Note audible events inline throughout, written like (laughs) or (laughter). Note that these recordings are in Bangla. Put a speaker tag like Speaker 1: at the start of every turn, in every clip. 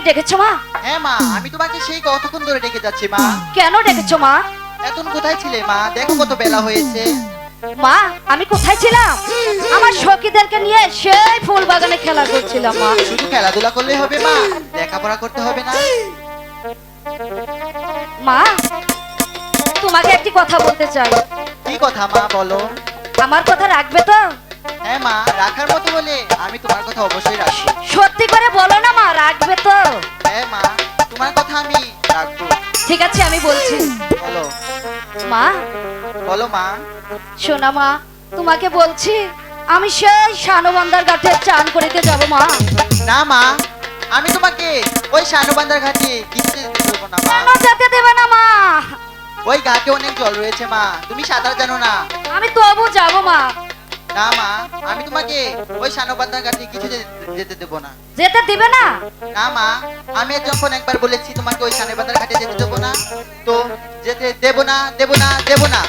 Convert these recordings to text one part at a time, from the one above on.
Speaker 1: আমাকে ডেকেছো মা?
Speaker 2: হ্যাঁ মা আমি তোমাকে সেই কতক্ষণ ধরে ডেকে যাচ্ছি মা।
Speaker 1: কেন ডেকেছো মা?
Speaker 2: এখন কোথায় ছিলে মা? দেখো কত বেলা হয়েছে।
Speaker 1: মা আমি কোথায় ছিলাম? আমার সখীদেরকে নিয়ে সেই ফুল বাগানে খেলা করছিলাম মা।
Speaker 2: শুধু খেলাধুলা করলে হবে মা লেখাপড়া করতে হবে না।
Speaker 1: মা তোমাকে একটি কথা বলতে চাই।
Speaker 2: কি কথা মা বলো।
Speaker 1: আমার কথা রাখবে তো?
Speaker 2: হ্যাঁ মা রাখার মতো বলে আমি তোমার কথা অবশ্যই রাখব
Speaker 1: সত্যি করে বলো ঠিক আছে আমি বলছি।
Speaker 2: বলো
Speaker 1: মা?
Speaker 2: বলো মা।
Speaker 1: শোনা মা তোমাকে বলছি আমি সেই শানবান্দার ঘাটে চান করিতে যাব মা।
Speaker 2: না মা আমি তোমাকে ওই শানুবান্দার ঘাটে দেবো না মা।
Speaker 1: কেন যেতে দেবে না মা?
Speaker 2: ওই ঘাটে অনেক জল রয়েছে মা তুমি সাঁতার জানো না।
Speaker 1: আমি তবু যাব মা।
Speaker 2: না মা আমি তোমাকে ওই শানুবান্দার ঘাটে কিছু যেতে দেবো না।
Speaker 1: যেতে দিবে না?
Speaker 2: না মা আমি যখন একবার বলেছি তোমাকে ওই শানুবান্দার ঘাটে যেতে দেবো না তো যেতে দেবো না দেবো না দেবো না।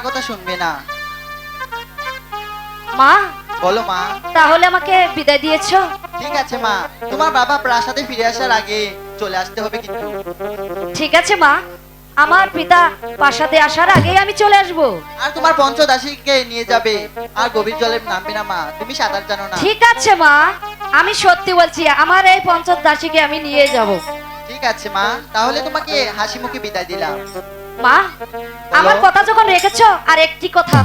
Speaker 1: আমার
Speaker 2: কথা শুনবে না।
Speaker 1: মা?
Speaker 2: বলো মা।
Speaker 1: তাহলে আমাকে বিদায় দিয়েছ?
Speaker 2: ঠিক আছে মা। তোমার বাবা প্রাসাদে ফিরে আসার আগে চলে আসতে হবে কিন্তু।
Speaker 1: ঠিক আছে মা। আমার পিতা প্রাসাদে আসার আগেই আমি চলে আসব।
Speaker 2: আর তোমার পঞ্চদাসীকে নিয়ে যাবে। আর গভীর জলে নামবে না মা। তুমি সাঁতার জানো না।
Speaker 1: ঠিক আছে মা। আমি সত্যি বলছি আমার এই পঞ্চাশ দাসীকে আমি নিয়ে যাব।
Speaker 2: ঠিক আছে মা। তাহলে তোমাকে হাসি মুখে বিদায় দিলাম।
Speaker 1: মা আমার কথা যখন রেখেছো আর একটি কথা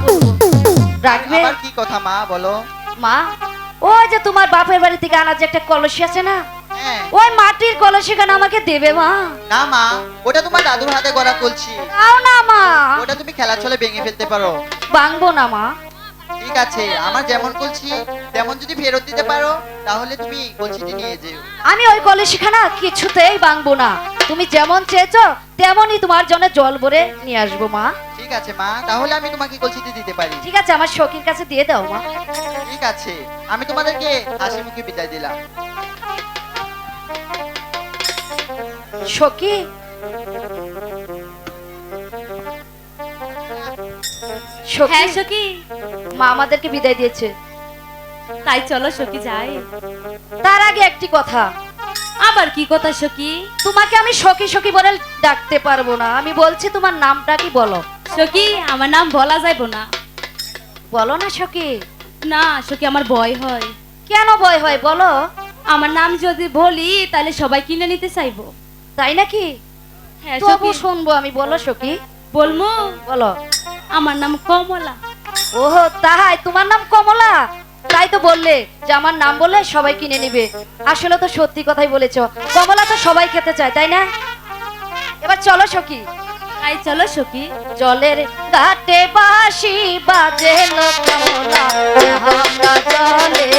Speaker 1: রাখবে?
Speaker 2: আবার কি কথা মা বলো।
Speaker 1: মা ওই যে তোমার বাপের বাড়ি থেকে আনার যে একটা কলসি আছে না
Speaker 2: হ্যাঁ।
Speaker 1: ওই মাটির কলসি কেন আমাকে দেবে মা?
Speaker 2: না মা ওটা তোমার দাদুর হাতে গড়া কলছি
Speaker 1: দাও না মা।
Speaker 2: ওটা তুমি খেলার ছলে ভেঙে ফেলতে পারো।
Speaker 1: ভাঙবো না মা।
Speaker 2: ঠিক আছে আমার যেমন কলছি তেমন যদি ফেরত দিতে পারো তাহলে তুমি কলসিটি নিয়ে যেও।
Speaker 1: আমি ওই কলসিখানা কিছুতেই ভাঙবো না। তুমি যেমন চেয়েছো তেমনই তোমার জন্য জল ভরে নিয়ে আসব মা।
Speaker 2: ঠিক আছে মা। তাহলে আমি তোমাকে কলসিটি দিতে পারি।
Speaker 1: ঠিক আছে আমার সখীর কাছে দিয়ে দাও মা।
Speaker 2: ঠিক আছে। আমি তোমাদেরকে হাসি মুখে বিদায় দিলাম।
Speaker 1: সখী?
Speaker 3: হ্যাঁ
Speaker 1: সখী। মা আমাদেরকে বিদায় দিয়েছে।
Speaker 3: তাই চলো সখী যাই।
Speaker 1: তার আগে একটি কথা।
Speaker 3: আবার কি কথা সখী?
Speaker 1: তোমাকে আমি সখী সখী বলে ডাকতে পারব না। আমি বলছি তোমার নামটা কি বলো?
Speaker 3: সখী আমার নাম বলা যাইব না।
Speaker 1: বলো না সখী।
Speaker 3: না সখী আমার ভয় হয়।
Speaker 1: কেন ভয় হয় বলো?
Speaker 3: আমার নাম যদি বলি তাহলে সবাই কিনে নিতে চাইব।
Speaker 1: তাই নাকি?
Speaker 3: হ্যাঁ
Speaker 1: তবু শুনব আমি বলো সখী।
Speaker 3: বলমু
Speaker 1: বলো।
Speaker 3: আমার নাম কমলা।
Speaker 1: ওহো তাই? তোমার নাম কমলা? তাই তো বললে যে আমার নাম বললে সবাই কিনে নিবে। আসলে তো সত্যি কথাই বলেছ। কমলা তো সবাই খেতে চায় তাই না? এবার চলো সখী।
Speaker 3: তাই চলো সখী।
Speaker 1: জলের ঘাটে বাসি বাজে কমলা। জলে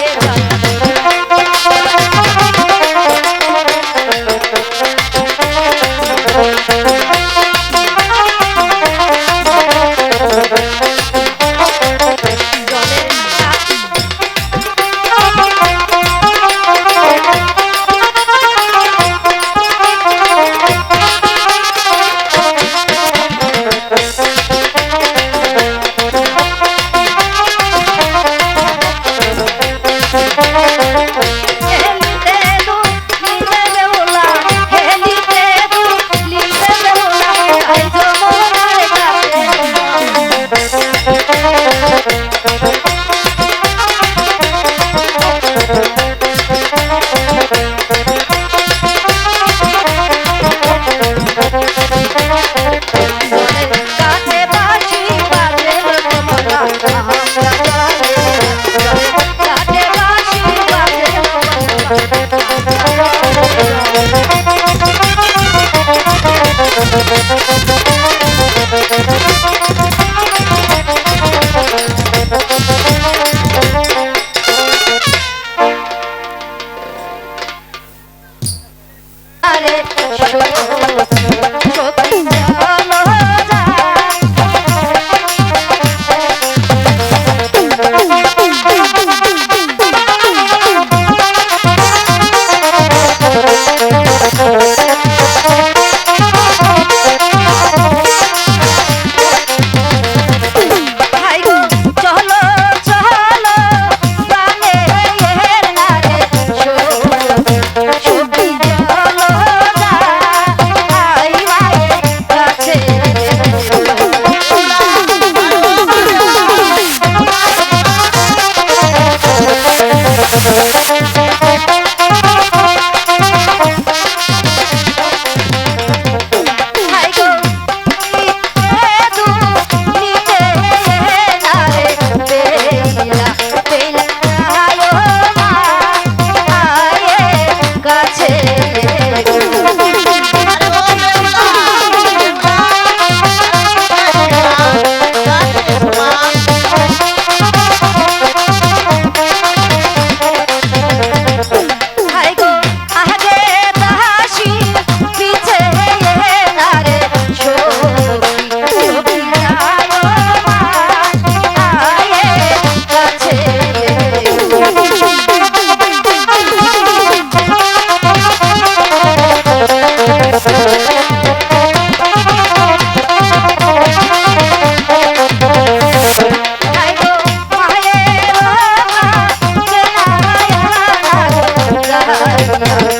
Speaker 2: Yeah. (laughs)